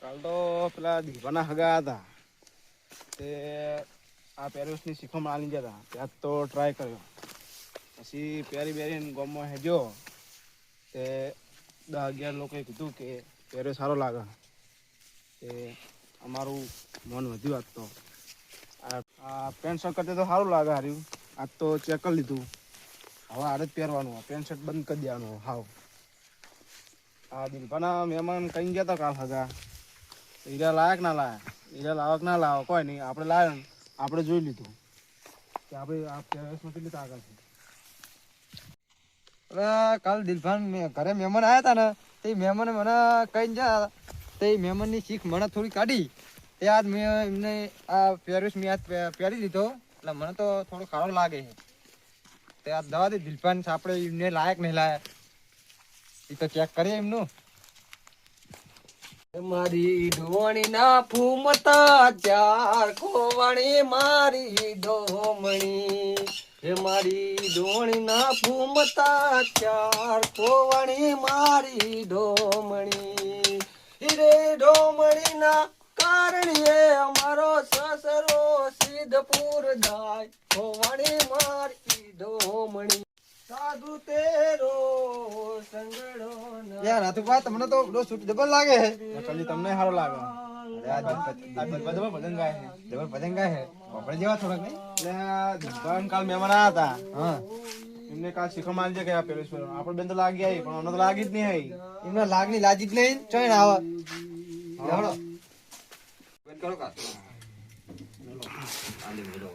કાલ તો પેલા દીવાના હગા હતા. તે આ પેરિસની શીખવામાં માલી ગયા હતા. ત્યાં તો ટ્રાય કર્યો. પછી પેરી બેરીને ગોમમાં હેજો તે દસ અગિયાર લોકોએ કીધું કે પહેર્યો સારો લાગે. તે અમારું મન વધ્યું આજ તો. આ- પેન્ટ શર્ટ કરતા તો સારું લાગે હાર્યું. આજ તો ચેક કરી લીધું. હવે આડે જ પહેરવાનું. પેન્ટ શર્ટ બંધ કરી દેવાનું. હાવ. આ દિલભાના મહેમાન કઈ ગયા હતા કાલ હગા. હીરા લાયક ના લાયા. હીરા લાવક ના લાવો કોઈ નહીં. આપણે લાવ્યો આપણે જોઈ લીધું. કે આપણે આ પેરેસમાં કેટલી તાકાત છે. અરે, કાલ દિલભાન ઘરે મહેમાન આવ્યા હતા ને, તે મહેમાને મને કહીને જા, તે મહેમાનની શીખ મને થોડી કાઢી. તે આજ મેં એમને આ પેરિસ મેં આજ પહેરી લીધો. એટલે મને તો થોડો ખારો લાગે છે. તે આ દવા દે દિલભાન આપણે એમને લાયક નહીં લાયા. એ તો ચેક કરીએ એમનું. મારી ડોણી ના ફૂમતા ચાર ખોવાણી, મારી ડોમણી. હે મારી ડોણી ના ફૂમતા ચાર ખોવાણી, મારી ડોમણી. હિરે ડોમણી ના કારણે અમારો સસરો સિદ્ધપુર જાય. ખોવાણી મારી ડોમણી. સાધુ તેરો સંગડો યાર હાથુભા તમને તો ડો સૂટ ડબલ લાગે હે નકલી તમને સારો લાગે. અરે આ દિલભાન- આ દિલપા જબર ભજન ગાય છે. ડબલ પતંગ ગાય છે. આપણે જેવા થોડાક નહીં? એટલે આ કાલ મહેમાન આવ્યા હતા. હા. એમને કાલ શીખો આલી છે કે આ પેરેસ આપણે બેન તો લાગી આવી પણ અમને તો લાગી જ નહીં આવી એમને લાગણી લાજી જ નહીં. ચોઈન આવે લેવડો. બંધ કરો કાં. લે દિલભા, લા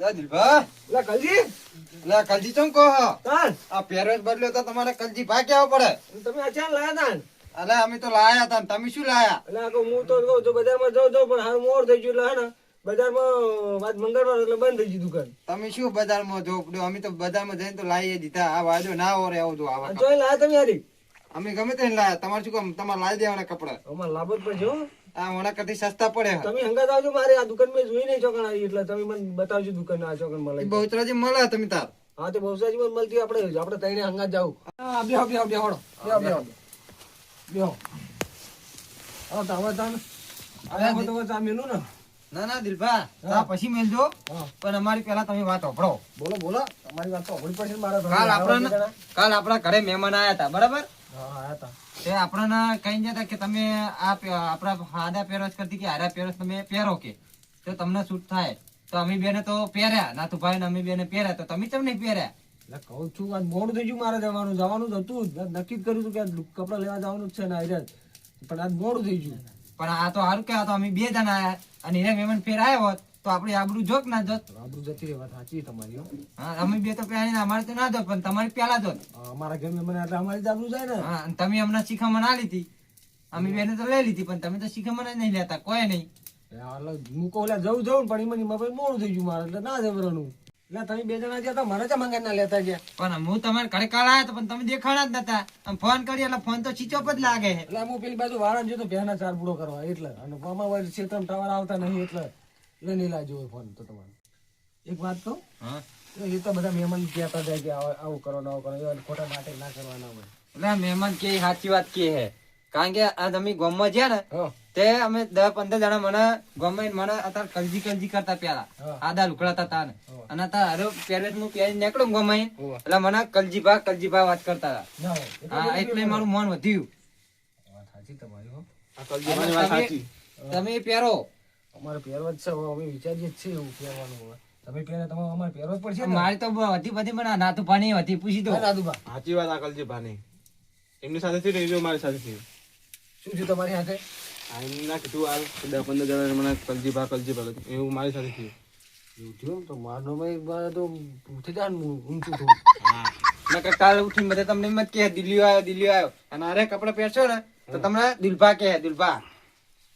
કલજી. ચમ કહો આ પહેરવેશ બદલ્યો તો તમારે કલજી ભા કેવો પડે? તમે અચાન લાયા તાન? અલે અમે તો લાયા હતા તમે શું લાયા? એટલે હું તો કહું છું બજારમાં જાઉં જાઉં પણ હારું મોડ થઈ ગયું એટલે બજારમાં આજ મંગળવાર એટલે બંધ થઈ ગયું દુકાન. તમે શું બજારમાં જો અમે તો બજારમાં જઈને તો લાવીએ દીધા. આ વાયદો ના ઓરે આવું તો આવા લાયા તમે યારી અમે ગમે તેને લાયા. તમારે શું કામ? તમારે લાવી દેવાના કપડા. અમારે લાભ જ પડશે આ ઓના કરતી સસ્તા પડે તમે હંગાત આવજો મારે આ દુકાન મેં જોઈ નહીં ચોકણ આવી એટલે તમે મને બતાવજો દુકાન આ ચોકણ મળે. બહુચરાજી મળે તમે તાર. હા તે બહુસાજી માં મળતી આપણે આપણે તઈને હંગાત જાવ હા બેહો બેહો બેહો બેહો બેહો. બેહો. હા તો તાન આ બધું વચ્ચે મેલું ને. ના ના દિલભા તા પછી મેલજો. પણ અમારી પેલા તમે વાત ઓભળો બોલો બોલો. તમારી વાત તો પડશે મારા કાલ આપડા આપણા કાલ આપણા ઘરે મહેમાન આયા હતા બરાબર? હા આયા તા. તે આપણને કહી જતા કે તમે આ આપણા હાડા પેરોસ કરતી કે હારા પેરોસ તમે પહેરો કે? તો તમને સૂટ થાય. તો અમે બેને તો પહેર્યા. નાથુભાઈ ને અમે બેને પહેર્યા. તો તમે તમને નહીં પહેર્યા? એટલે કહું છું આ મોડું થઈ ગયું મારે જવાનું. જવાનું જ હતું જ. નક્કી જ કર્યું હતું કે કપડાં લેવા જવાનું જ છે ને આયરા પણ આજ મોડું થઈ ગયું. પણ આ તો સારું કે આ તો અમે બે જણા આવ્યા અને એને મેમન ફેર આવ્યો હોત. તો આપણી આબરૂ જોક ના જોત. આબરૂ જતી વાત સાચી તમારી હો. હા, અમે બે તો પહેલા અમારે તો ના જોત પણ તમારી પહેલા જોત. અમારા ઘર મને એટલે અમારી જ આબરૂ જાય ને. હા, અને તમે હમણાં શીખામણ આ લીધી. અમે બેને તો લઈ લીધી પણ તમે તો શીખામણ જ નહીં લેતા કોઈ નહીં. મૂકો ઓલા જવું જવું પણ એમાં એમાં મોડું થઈ ગયું મારે એટલે ના જવરવાનું એટલે તમે બે જણા ગયા મારે ચા મંગાઈ ના લેતા ગયા. પણ હું તમારે ઘરે કાલ આવ્યા તો પણ તમે દેખાડા જ નતા. આમ ફોન કરી એટલે ફોન તો સ્વિચ ઓફ જ લાગે એટલે હું પેલી બાજુ વાળા જોતો પહેલા ચાર બુડો કરવા એટલે. અને વળી ક્ષેત્રમાં ટાવર આવતા નહીં એટલે. એટલે નહીં ફોન તો તમારે. એક વાત કહું? એ તો બધા મહેમાન કહેતા જાય કે આવું આવું કરો આવું કરો એવા ખોટા નાટક ના કરવાના હોય. એટલે મહેમાન કે ઈ સાચી વાત કે હે. કારણ કે આ તમે ગામમાં જ્યાં ને તે અમે દસ પંદર જણા મને ગામમાં મને અત્યારે કલજી કલજી કરતા પેલા આદા લુકડાતા તા ને. અને અત્યારે હારો પહેરવેશ હું પહેરી નીકળું ગામમાં એટલે મને કલજી ભા કલજી ભા વાત કરતા હતા. એટલે હા એટલે મારું મન વધ્યું. વાત સાચી તમારી હો. આ કલજીભાઈની વાત સાચી. તમે પહેરો. અમારે પહેરવા જ છે હવે અમે વિચારીએ જ છીએ એવું પહેરવાનું હવે. તમે પહેરે તમારે અમારે પહેરવો જ પડશે મારે તો વધી બધી ના નાતું ભાની હતી પૂછી દો સાચી વાત આ કલજીભાઈની એમની સાથે થી ને એવી મારી સાથે થયું. શું છે તમારી સાથે? આ ના કીધું આ દસ પંદર જણા મને કલજીભા કીધું. એવું મારી સાથે થયું. એવું થયું તો મારનો ભાઈ મારે તો ઉઠી જાય ઊંચું થયું હા. નકર કાલ ઉઠીને બધા તમને એમ જ કહે દિલ્હી આવ્યો દિલ્હી આવ્યો. અને અરે કપડા પહેરશો ને તો તમને દિલભા કે દિલભા.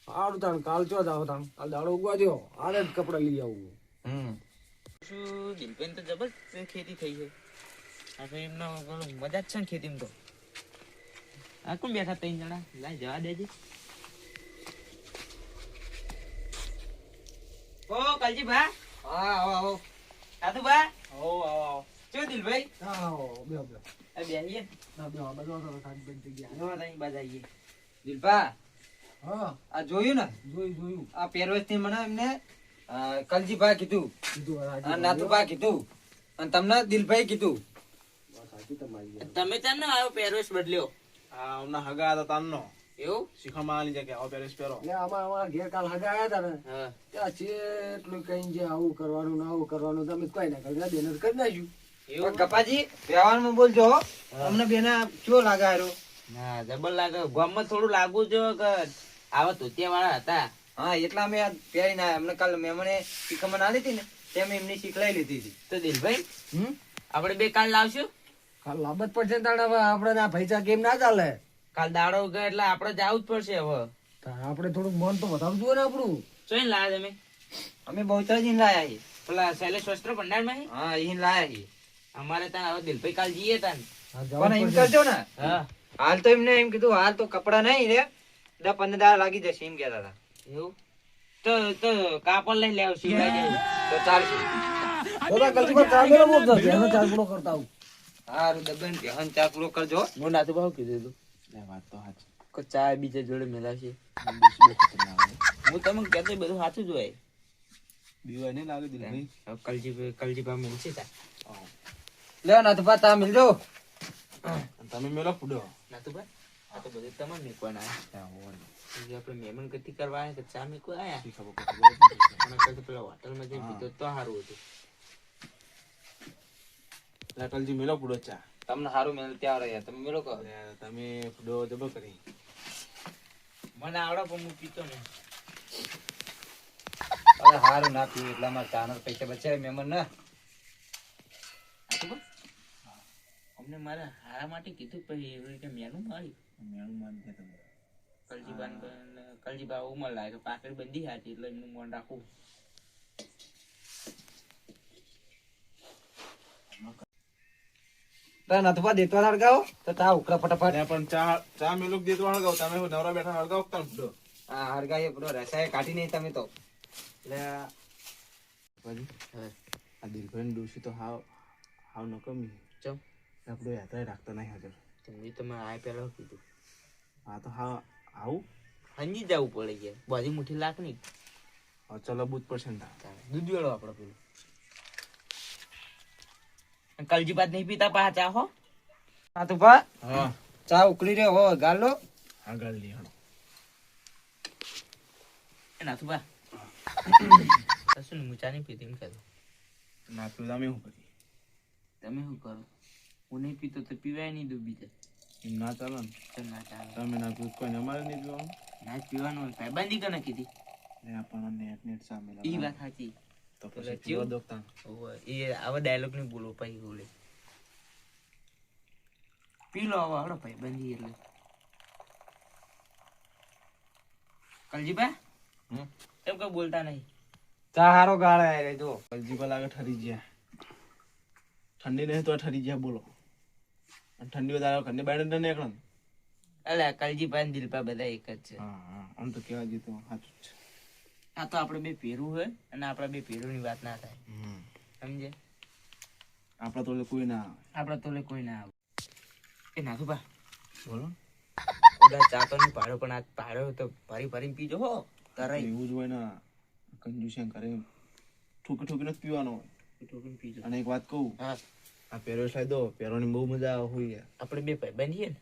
સારું તાણ કાલ ચો જાવ તાણ. કાલ દાડો ઉગવા દો આને જ કપડા લઈ આવું હમ. શું દિલબેન તો જબરજસ્ત ખેતી થઈ છે. આ તો એમનો મજા જ છે ને ખેતીમાં તો. આ કોણ બેઠા ત્રણ જણા? લાય જવા દેજે. ઓ કાલજી ભા. હા આવો આવો. સાધુ ભા. આવો આવો આવો. ચો દિલભાઈ? હા બે બે આ બેહીએ. ના બે બધો તો બેન થઈ ગયા. નો તઈ બાજ આવીએ. દિલભા. આ જોયું ને? જોયું જોયું. આ પહેરવેશથી મને એમને કલજીભાઈ કીધું. કીધું હવે આજે આ નાથુભા કીધું. અને તમને દિલભાઈ કીધું. તમે ત્યાં ને આવ્યો પહેરવેશ બદલ્યો? આ હમણાં હગા હતા તાનનો. એવું? શીખવામાં આલી કે આવો પહેરવેશ પહેરો. એટલે આમાં અમારા ઘેર કાલ હગા આવ્યા હતા ને. હા. ત્યાં કઈ છે આવું કરવાનું ને આવું કરવાનું તમે કઈ ના કરી બેનર કરી નાખ્યું. કપાજી વ્યવહારમાં બોલજો હો. અમને બેના કેવો લાગે હારો ના જબર લાગે. ગામમાં થોડું લાગુ જો કે આવા ધોતિયા વાળા હતા. હા એટલા અમે પહેરી ના અમને કાલ મેમણે શીખમણ આલી હતી ને તેમ એમની શીખલાઈ લીધી હતી. તો દિલભાઈ હમ? આપણે બે કાલ લાવશું? કાલ જ પડશે ને તાણે હવે. આપણે આ ભૈસા કેમ ના ચાલે? કાલ દાડો ઉગે એટલે આપણે જવું જ પડશે હવે. આપણે થોડુંક મન તો વધારવું જોઈએ ને આપણું. ચોઈ લાવે તમે? અમે બહુચરાજી લાયા છીએ. પેલા શૈલેષ વસ્ત્ર ભંડારમાં હા અહીં લાયા છીએ. અમારે ત્યાં હવે દિલભાઈ કાલ જઈએ તાન હા, પણ એમ કરજો ને. હા. હાલ તો એમને એમ કીધું હાલ તો કપડા નહીં રે. દસ પંદર દાડા લાગી જશે એમ કેતા હતા. એવું? તો તો કાપડ લઈ લેવું સિવાય તો ચાલશે. દાદા કલજી પર ચા મેળવો એનો ચા કરતા આવું. હારું દબન હન ચા કરજો. હું નાતુ ભાવ કીધું હતું લે વાત તો સાચી. કે ચા બીજા જોડે મેલાશે. હું તમને કહેતો બધું સાચું જ હોય. નહીં લાગે દિલભાઈ હવે કલજી કલજી મળશે તા લે ના તો તા મિલજો તમે મેલો ફૂડો. નાતુ ભાઈ આ તો બધું તમારે મેકવાના આપણે મહેમાન ગતિ કરવા આવ્યા તો ચા મેકવા આવ્યા પેલા હોટલમાં જઈને પીધો તો સારું હતું. લે કલજી મેલો પૂડો ચા. તમને સારું મેલ ત્યાં રહ્યા. તમે મેળો કહો. તમે ફૂડો જબર કરી. મને આવડે પણ હું પીતો નહીં. અરે સારું ના પીવું એટલા મારા ચાના પૈસા બચાવે મહેમાન ના? અમને મારા હારા માટે કીધું પછી એવી રીતે મેનું માર્યું. મેળું માન કે તમે કલજીબાન કલજીબા ઉમર લાગે પાકડી બંધી હતી એટલે એમનું મન રાખવું. તા નથવા દેતો હળગાવો. તો તા ઉકરા ફટાફટ. પણ ચા ચા મેલો દેતો હળગાવ. તમે નવરા બેઠા હળગાવ તમે ફૂડો હા હળગાઈએ પૂરો. રસાય કાઢી નહીં તમે તો. એટલે આ દિલભાઈ ડોસી તો હાવ હાવ ન કમી ચમ. આપણો યાત્રા રાખતા નહીં હાજર. તમે તમે આ પેલા કીધું? હા તો હા આવું? હંજી જવું પડે કે બધી મુઠ્ઠી લાખ હા ચલો બુધ પડશે દૂધ વેળો આપણે પેલું. કલજી ભાત નહીં પીતા પા ચા હો? હા તો પા હા. ચા ઉકળી રહ્યો હો ગાલો. લો આગળ લઈ હા એ નાથું બા કશું નહીં હું ચા નહીં પીતી એમ કહેતો? ના તો તમે શું કરી? તમે શું કરો? હું નહીં પીતો તો પીવાય નહીં ડૂબી જાય એમ ના ચાલો ને ના ચાલે તમે ના પીવું કોઈને અમારે નહીં પીવાનું ના જ પીવાનું હોય ભાઈબંધી કને કીધી ને આપણને નેટ નેટ સામે એ. વાત સાચી તો પછી પીવા ચેવું? દો તાન. ઓવે, એ આવા ડાયલોગ નહીં બોલો પછી બોલે પી લો આવો હળો ભાઈ બંધી એટલે કલજીબા હમ? એમ કઈ બોલતા નહીં ચા હારો ગાળે જો કલજી પર લાગે ઠરી ગયા ઠંડી નહીં તો ઠરી ગયા બોલો ઠંડી વધારે ઘરની બહાર ન નીકળે ને. અલે કલજીબા ને દિલપા બધા એક જ છે. આમ તો કેવા જીતો સાચું છે. આ તો આપણે બે પેરું હોય અને આપણા બે પેરુની વાત ના થાય. સમજે? આપણા તોલે કોઈ ના આવે. આપણા તોલે કોઈ ના આવે. એ નાથુભા બોલો. બધા ચા તો નહીં પાડ્યો પણ આ પાડ્યો તો ભરી ભરીને પીજો હો તરાઈ એવું જ હોય ને કંજુસિયા કરે ઠોકી ઠોકીને જ પીવાનો હોય. ઠોકીને પીજો. અને એક વાત કહું. હા. આ પહેરો લાવી દો પહેરોની બહુ મજા આવે હોય આપણે બે ભાઈ છીએ ને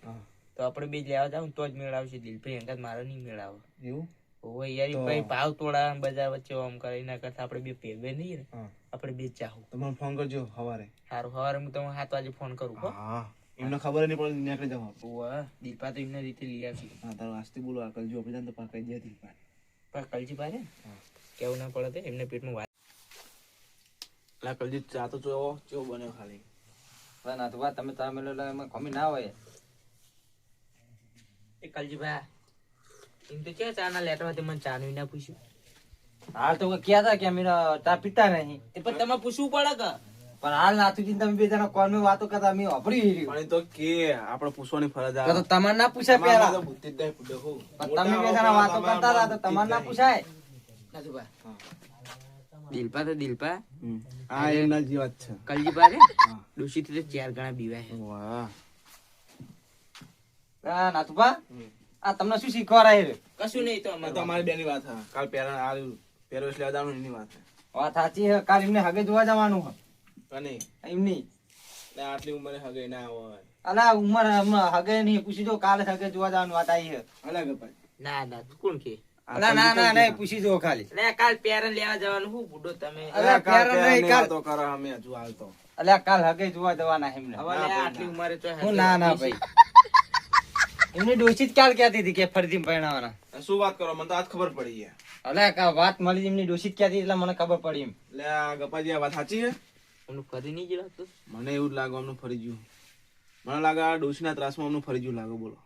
તો આપણે બે લેવા જાવ તો જ મેળ આવશે દિલભાઈ અંગાત મારો નહીં મેળ આવે એવું? ઓવે યાર ભાઈ ભાવ તોડા બજાર વચ્ચે આમ કરે એના કરતા આપણે બે ભેગવે નહીં ને આપણે બે ચાહું તમારે ફોન કરજો સવારે. સારું સવારે હું તમને સાત વાગે ફોન કરું હા. એમને ખબર નહીં પડે નીકળી જવા ઓવા દીપા તો એમને રીતે લઈ આવશે. હા તારો આજથી બોલો આ કલજો આપણે તો પાકા જાય દીપા પણ કલજી પાસે કેવું ના પડે એમને પેટમાં વાત લા કલજી ચા તો ચો ચો બન્યો ખાલી. ના તો વાત તમે મેળો એમાં ખમી ના હોય એ કલજીભાઈ એમ તો ક્યાં ચા ના લેટર હતી મને ચા નું ના પૂછ્યું. હાલ તો ક્યાં હતા કે અમે તા પીતા નહીં. એ પણ તમે પૂછવું પડે કે? પણ હાલ નાથુજી તમે બે જણા કોલમાં વાતો કરતા અમે વાપરી પણ તો કે આપણે પૂછવાની ફરજ તો આવે. તમારે ના પૂછાય પેલા તો તમે બે જણા વાતો કરતા હતા તો તમારે ના પૂછાય. નાથુ ભાઈ હા. દિલપા તો દિલપા. હમ. એના જેવા જ છે. કલજી પાસે હા. તો ચાર ગણા બીવા છે. વાહ. હા નાથુભા આ તમને શું શીખવા રહે કશું નહીં તો અમારે તો અમારે. બેની વાત હા કાલ પહેલા આ પેરોસ એટલે જવાનું એની વાત વાત સાચી છે. કાલ એમને હગે જોવા જવાનું છે. અને? એમની. ને આટલી ઉંમરે હગે ના હોય. અલા ઉંમર હગે નહીં. પૂછી જો કાલે હગે જોવા જવાનું વાત આવી છે. અલગ ભાઈ ના ના કોણ કે? ના ના નહીં પૂછી જો ખાલી. એટલે કાલ પેરણ લેવા જવાનું હું બુડો તમે? અલા, પ્યારા નહીં, કાલ- તો કરો અમે હજુ હાલતો અલ્યા કાલ હગે જોવા જવાના એમને. હવે આટલી ઉંમરે તો હું ના ના ભાઈ. એમની ડોશી જ કાલ કહેતી હતી કે ફરીથી પરણાવવાના શું વાત કરો? મને તો આજ ખબર પડી છે. કા વાત મળી એમની ડોસી જ કહેતી એટલે મને ખબર પડી એમ. લે આ ગપાજી આ વાત સાચી છે? એમનું ફરી નહીં જવાતું મને એવું લાગે અમનું ફરી ગયું. મને લાગે આ ડોશીના ત્રાસમાં એમનું ફરી ગયું લાગે બોલો.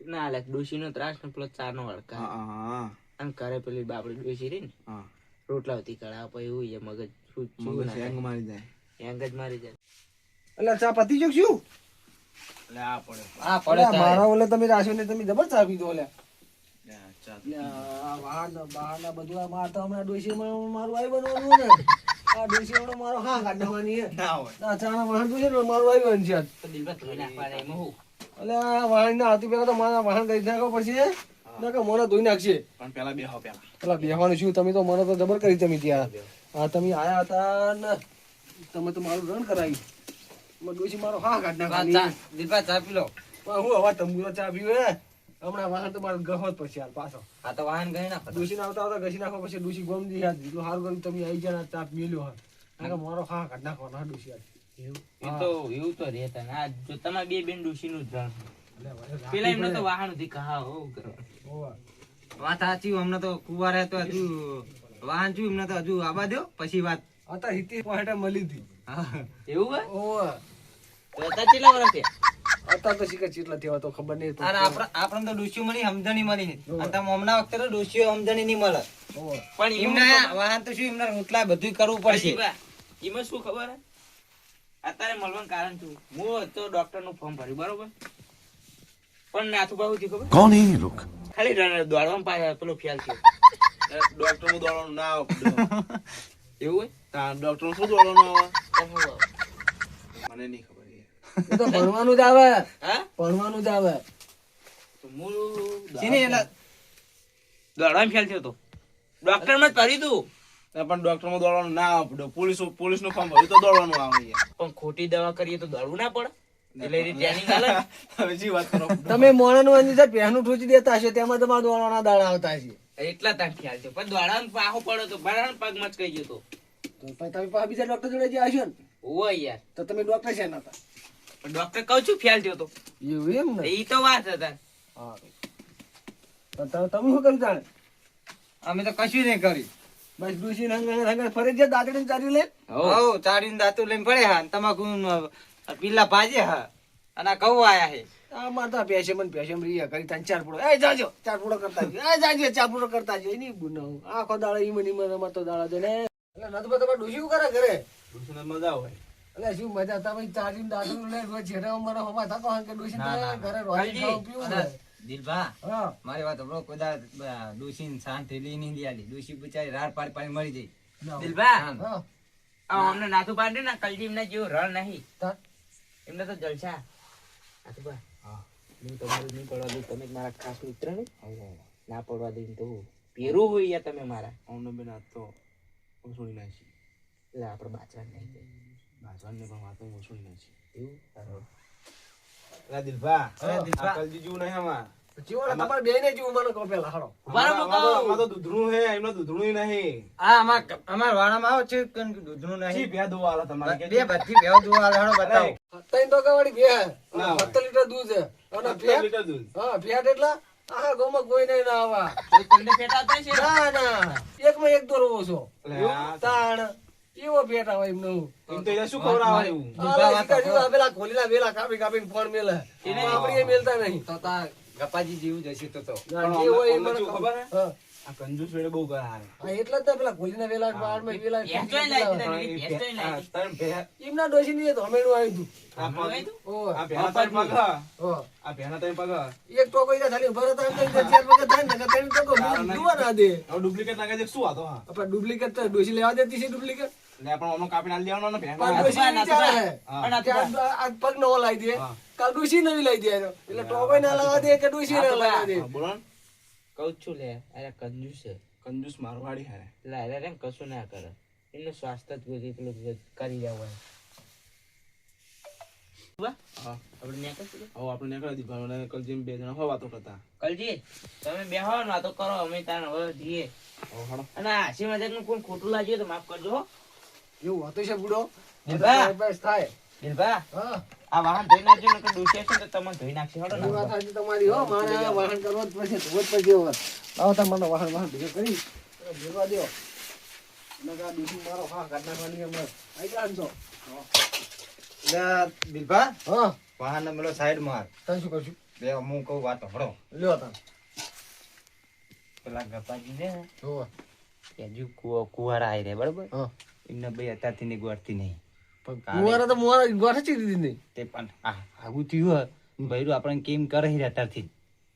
ના લે ડોશી નો ત્રાસ ને પેલો ચાર નો હા વળકા હા હા. આમ કરે પેલી બાપડી ડોશી રહી ને રોટલા હતી કળા પછી એવું છે મગજ મગજ હેંગ મારી જાય. હેંગ જ મારી જાય. એટલે ચા પતી ગયો શું? એટલે આ પડે. આ પડે મારા ઓલે તમે રાશો ને તમે જબર ચા પીધો ઓલે. આ બધું માર તો હમણાં મારું આવી બનવાનું ને આ ડોશી હમણાં મારો હા કાઢવાની ના હોય. આ ચાના વાહન તો છે ને મારું આઈ બનશે. આ વાહન ના હાથી પેલા તો મારા વાહન કરી નાખવો પડશે નકર મને ધોઈ નાખશે પણ પેલા બેહો પેલા. પેલા બેહવાનું શું તમે તો મને તો જબર કરી તમે ત્યાં. હા તમે આયા હતા ને તમે તો મારું રન કરાવી મને ડોશી મારો હા કાઢ ચા દીપા ચા પી લો. પણ હું હવા તંબુરો ચા પીવે હમણાં વાહન તો મારો ગહો જ પછી હાલ પાછો. આ તો વાહન ગઈ નાખો ડોશી આવતા આવતા ઘસી નાખો પછી ડોશી ગમ દી યાર એટલું સારું કર્યું તમે આવી જાય ને ચા મેલ્યો હા કે મારો હા કાઢ નાખો ના ડોશી યાર એ તો એવું તો રહેતા ને. જો તમારે બે બેન ડોશી નું જ રણ પેલા એમને તો વાહનથી કહા હો કરો હોવે. વાત સાચી અમને તો કુવારે તો હજુ વાહન છું એમને તો હજુ આવા દો પછી વાત. હતા હિતી પોઈન્ટ મળી હતી. એવું હોય? ઓવે. તો અત્યારે કેટલા વર્ષ છે હતા તો શીખે કેટલા થયા તો ખબર નહીં અને આપણ- આપણને તો ડોશીઓ મળી સમજણી મળી. અને તમે હમણાં વખતે તો ડોશીઓ સમજણી નહીં મળે. પણ એમને એમને વાહન તો શું એમને રોટલા બધું કરવું પડશે. એમાં શું ખબર? હે? અત્યારે મળવાનું કારણ શું? હું તો ડોક્ટરનું ફોર્મ ભર્યું બરોબર? પણ નાથુ બાબુ થી ખબર? કોણ હે લોક? ખાલી દોડવા પાછા પેલો ખ્યાલ છે ડોક્ટરનું દોડવાનું ના આવે એવું હોય? ડોક્ટરનું શું દોડવાનું આવે મને નહીં ખબર તો ભણવાનું જ આવે. હા? ભણવાનું જ આવે. દોડવાનું. ખ્યાલ થયો તો. ડોક્ટર જ ભરી તું. પણ ડોક્ટરમાં દોડવાનું ના પોલીસ પોલીસનું ફોર્મ ભર્યું તો દોડવાનું આવે પણ ખોટી દવા કરીએ તો દોડવું ના પડે. તમે મોણાનું અંદર પહેનું ઠોચી દેતા હશો તેમાં તમારા દોડવાના દાડા આવતા હશે. એટલા તાર ખ્યાલ છે. પણ દોડવાનું પાહો પડ્યો તો બરાબર પગ મચકાઈ ગયો તો. પણ તમે બીજા ડોક્ટર જોડે જે આવશો ને? ઓય યાર. તો તમે ડોક્ટર છે ના હતા પણ ડોક્ટર કહું છું ખ્યાલ થયો તો. એવું એમ ને? એ તો વાત હતા. હા. તો તમે તમે શું કર્યું જાણે અમે તો કશું નહીં કર્યું. બસ ડુસી રંગ હંગા ફરજિયાત દાદડી ચારી લે? હો. ચાડીને દાંતું લઈને પડે હા તમાકુ પીલા ભાજે હા. અને આ આયા હે. આ મારતા પેશે મન પેશે રીયા કરી તન ચાર પૂડો એ જાજો ચાર પૂડો કરતા જો એ જાજો ચાર પૂડો કરતા જો એની ગુનો આખો દાડો ઈ મની મને મારતો દાડા જો ને. એટલે નતું તમારે ડુસી કરે ઘરે? ડોસીને મજા હોય. એટલે શું મજા? તમે ચારીને દાદુ ને રોજ છેડા મને હમા થતો હંગે ડુસી ના, ના. ઘરે રોજ ખાવું પીવું દિલભા હા. મારી વાત હમણાં કોઈ દાડો ડોશી શાંતિ લઈ નહીં દેલી ડોશી બિચારી રાડ પાડી પાડી મરી જઈ દિલભા હા. હા આ અમને નાથુ પાડે ને કલજીમ ના જેવું રળ નહીં. તા- એમને તો જલસા. હું. તમારું નહીં પડવા દઉં તમે મારા ખાસ મિત્ર ને? ના પડવા દઈને તો પેરું હોય યા તમે મારા. ઓનો બેન આ તો ઉછળી નાખી એટલે આપણે બાચવાન નહીં જાય બાજવાને પણ વાતો ઉછળી નાખી એવું? દિલભા દિલભા. કલજી જેવું નહીં આમાં તો ચેવો ને તમારે મને કહો પેલા હારો બરાબર આમાં તો- તો દૂધનું હે એમને દૂધનું નહીં. આ અમાર અમાર વાડામાં આવો છે કે દૂધનું છી નહીં? ભેદ હોવા આલા તમારે બે બધી ભેવ જોવા હાલો બતાવો. ત્રણ તો કવાડી બે ના લીટર દૂધ છે. અને સત્તર ફેટ લીટર દૂધ. હા ફેટ એટલા આખા ગામમાં કોઈ નહીં ના આવા. તમને પેટા છે? ના ના. એક દોરો ઓછો એટલે આ તાણ. એવો પેટ આવે એમને. એમ તો એને શું ખબર આવે એવું પેલા ખોલીના વેલા કાપી કાપીને ફોન મેલે. આપડે મેલતા નહીં. તો તા ગપાજી જેવું જ હશે તો તો. આ કંજૂસ વેળે બહુ કરાવે એટલે જ પેલા ખોલીના વેલા વેલા લાવી. ત્રણ ભે- એમના ડોસી ની ધોમેડું આવ્યું હતું. આ ભેના ત્રણ પગ. આ ભેણા ત્રણ પગ. એક ટોકો ઈરા ખાલી ઊભા રહેતા એમ તો ચાર પગ થાય ને ત્રણ ટોકો તારા. ના. દે. ડુપ્લિકેટ લાગે છે શું હતો હા? આપણે ડુપ્લિકેટ તો ડોશી લેવા દેતી છે ડુપ્લિકેટ એટલે પણ ઓનો કાપી આલી દેવાનો ને ના ના, હા. પગ નવો લાવી દે. કાલ ડુસી નવી લાવી દે એટલે ટોપે ના લાવા દે કે ડુસી ના લાવા દે? બોલો કઉ છું લે અરે કંજૂસ છે. કંજૂસ મારવાડી હે. લે અરે રે કશું ના કરે. એમનું સ્વાસ્થ્ય જ ગોતી પેલું કરી હા. આપણે આપણે કલજીમ બે જણા હોય વાતો કરતા. કલજી તમે બેહો ના વાતો કરો અમે તાર હવે જઈએ. અને આ હાસી મજાકનું કોઈ ખોટું લાગ્યું તો માફ કરજો હો. એવું હતું છે બુડો. બસ થાય. દિલભા આ વાહન ધોઈ નાખજો નકર ડૂસે છે તો તમને ધોઈ નાખશે હળો એ વાત ને સાચી તમારી હો. મારે વાહન કરવો જ પડશે ધોવો જ પડશે હવે આવો તમારો વાહન વાહન ભેગો કરી. ભેગવા દ્યો નકા ડોશી મારો હા કાઢ નાખવાની હમણાં આઈ કાઢજો એટલે દિલભા. હા. વાહન મેલો સાઈડ માર તને શું કરશું? બે હું કહું વાત હળો. લ્યો તને. પેલા ગપાજી ને જોવો હજુ કુવા કુવારા આવી રહ્યા બરાબર? એમને બે અત્યારથી ની ગોળતી નહીં. પણ કુંવારા તો મોરા ગોઠ ચી દીધી નહીં તે પણ આવું થયું ભૈરું આપણને કેમ કરે છે અત્યારથી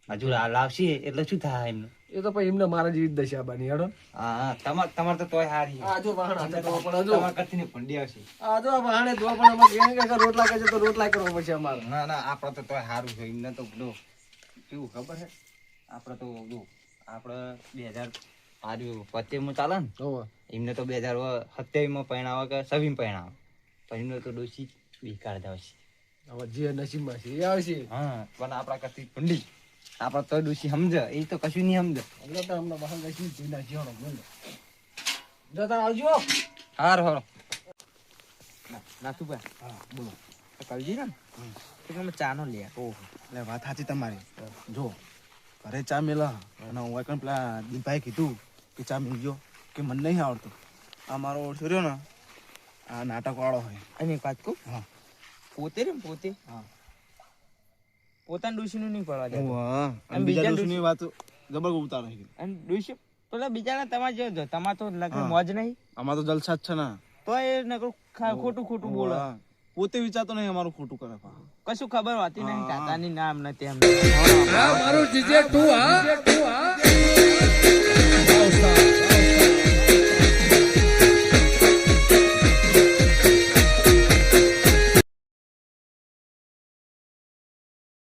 હજુ આ લાવશે એટલે શું થાય એમનું? એ તો પછી એમને મારા જેવી દશા બની હેડો. હા તમાર તમાર તો તોય હારી આ જો હાથે ધોવા પડે જો. તમાર કરતી પંડી આવશે. આ જો વાહણે તો પણ અમે કેમ કે રોટલા કે તો રોટલા કરવો પડશે અમારે. ના ના આપણે તો તોય હારું છે. એમને તો કેવું ખબર છે? આપણે તો જો આપણે બે હજાર હાર્યું પચીસમાં ચાલે ને એમને તો બે હજાર સત્યાવીસમાં પહેણાવે કે સવીમાં પહેણાવે? તો એમને તો ડોસી બેકાર જ આવશે. હવે જે નસીબમાં છે એ આવશે. હા પણ આપણા કરતી ભંડી આપણા તો ડોસી સમજે એ તો કશું નહીં સમજે. એટલે તો અમને બહાર નસીબ જીના હેડો બોલો જતા આવજો. હાર હારો. નાથુભાઈ. હા બોલો. કલજી ને? તો તમે ચાનો લે. ઓહો એટલે વાત સાચી તમારી. જો ઘરે ચા મેલા અને હું પેલા દીપભાઈ કીધું કે ચા મેલજો કે મને નહીં આવડતું? આ મારો ઓળખો રહ્યો ને આ નાટકવાળો હોય અને એક વાત કહું? હા. પોતે રે પોતે? હા. પોતાના ડોસીનું નહીં પડવા દે અને બીજા બીજા વાત જબર ઉતાર રહી અને ડોસી પેલા બીજાના તમારે જો જો તમારે તો લગ્ન મોજ નહીં? અમાર તો જલસા જ છે ને. તો એ નકરું ખોટું ખોટું બોલે. પોતે વિચારતો નહીં અમારું ખોટું કરે. કશું ખબર હોતી નહીં. કાકાની નામ ને તેમ મારું જીજે તું હા. તું હા.